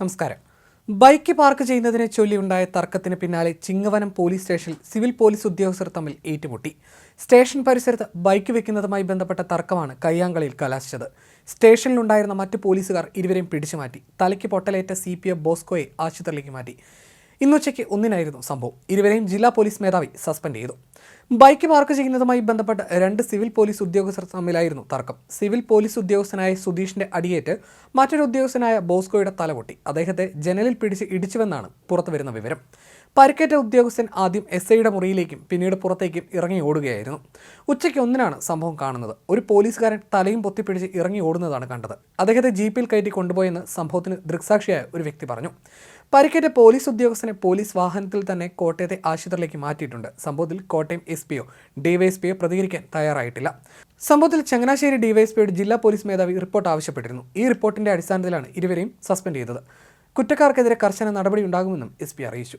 നമസ്കാരം. Bike park ചെയ്യുന്നതിനെ ചൊല്ലിയുണ്ടായ തർക്കത്തിന് പിന്നാലെ ചിങ്ങവനം പോലീസ് സ്റ്റേഷനിൽ സിവിൽ പോലീസ് ഉദ്യോഗസ്ഥർ തമ്മിൽ ഏറ്റുമുട്ടി. സ്റ്റേഷൻ പരിസരത്ത് ബൈക്ക് വെക്കുന്നതുമായി ബന്ധപ്പെട്ട തർക്കമാണ് കയ്യാങ്കളിയിൽ കലാശിച്ചത്. സ്റ്റേഷനിലുണ്ടായിരുന്ന മറ്റ് പോലീസുകാർ ഇരുവരെയും പിടിച്ചു മാറ്റി. തലയ്ക്ക് പൊട്ടലേറ്റ സി പി എഫ് ബോസ്കോയെ ആശുപത്രിയിലേക്ക് മാറ്റി. ഇന്നുച്ചയ്ക്ക് ഒന്നിനായിരുന്നു സംഭവം. ഇരുവരെയും ജില്ലാ പോലീസ് മേധാവി സസ്പെൻഡ് ചെയ്തു. ബൈക്ക് പാർക്ക് ചെയ്യുന്നതുമായി ബന്ധപ്പെട്ട് രണ്ട് സിവിൽ പോലീസ് ഉദ്യോഗസ്ഥർ തമ്മിലായിരുന്നു തർക്കം. സിവിൽ പോലീസ് ഉദ്യോഗസ്ഥനായ സുധീഷിന്റെ അടിയേറ്റ് മറ്റൊരു ഉദ്യോഗസ്ഥനായ ബോസ്കോയുടെ തലപൊട്ടി. അദ്ദേഹത്തെ ജനലിൽ പിടിച്ച് ഇടിച്ചുവെന്നാണ് പുറത്തുവരുന്ന വിവരം. പരിക്കേറ്റ ഉദ്യോഗസ്ഥൻ ആദ്യം എസ് ഐയുടെ മുറിയിലേക്കും പിന്നീട് പുറത്തേക്കും ഇറങ്ങി ഓടുകയായിരുന്നു. ഉച്ചയ്ക്ക് ഒന്നിനാണ് സംഭവം കാണുന്നത്. ഒരു പോലീസുകാരൻ തലയും പൊത്തിപ്പിടിച്ച് ഇറങ്ങി ഓടുന്നതാണ് കണ്ടത്. അദ്ദേഹത്തെ ജീപ്പിൽ കയറ്റി കൊണ്ടുപോയെന്ന് സംഭവത്തിന് ദൃക്സാക്ഷിയായ ഒരു വ്യക്തി പറഞ്ഞു. പരിക്കേറ്റ പോലീസ് ഉദ്യോഗസ്ഥനെ പോലീസ് വാഹനത്തിൽ തന്നെ കോട്ടയത്തെ ആശുപത്രിയിലേക്ക് മാറ്റിയിട്ടുണ്ട്. സംഭവത്തിൽ കോട്ടയം എസ് പിയോ ഡിവൈഎസ്പിയോ പ്രതികരിക്കാൻ തയ്യാറായിട്ടില്ല. സംഭവത്തിൽ ചങ്ങനാശ്ശേരി ഡിവൈഎസ്പിയുടെ ജില്ലാ പോലീസ് മേധാവി റിപ്പോർട്ട് ആവശ്യപ്പെട്ടിരുന്നു. ഈ റിപ്പോർട്ടിന്റെ അടിസ്ഥാനത്തിലാണ് ഇരുവരെയും സസ്പെൻഡ് ചെയ്തത്. കുറ്റക്കാർക്കെതിരെ കർശന നടപടി ഉണ്ടാകുമെന്നും എസ് പി അറിയിച്ചു.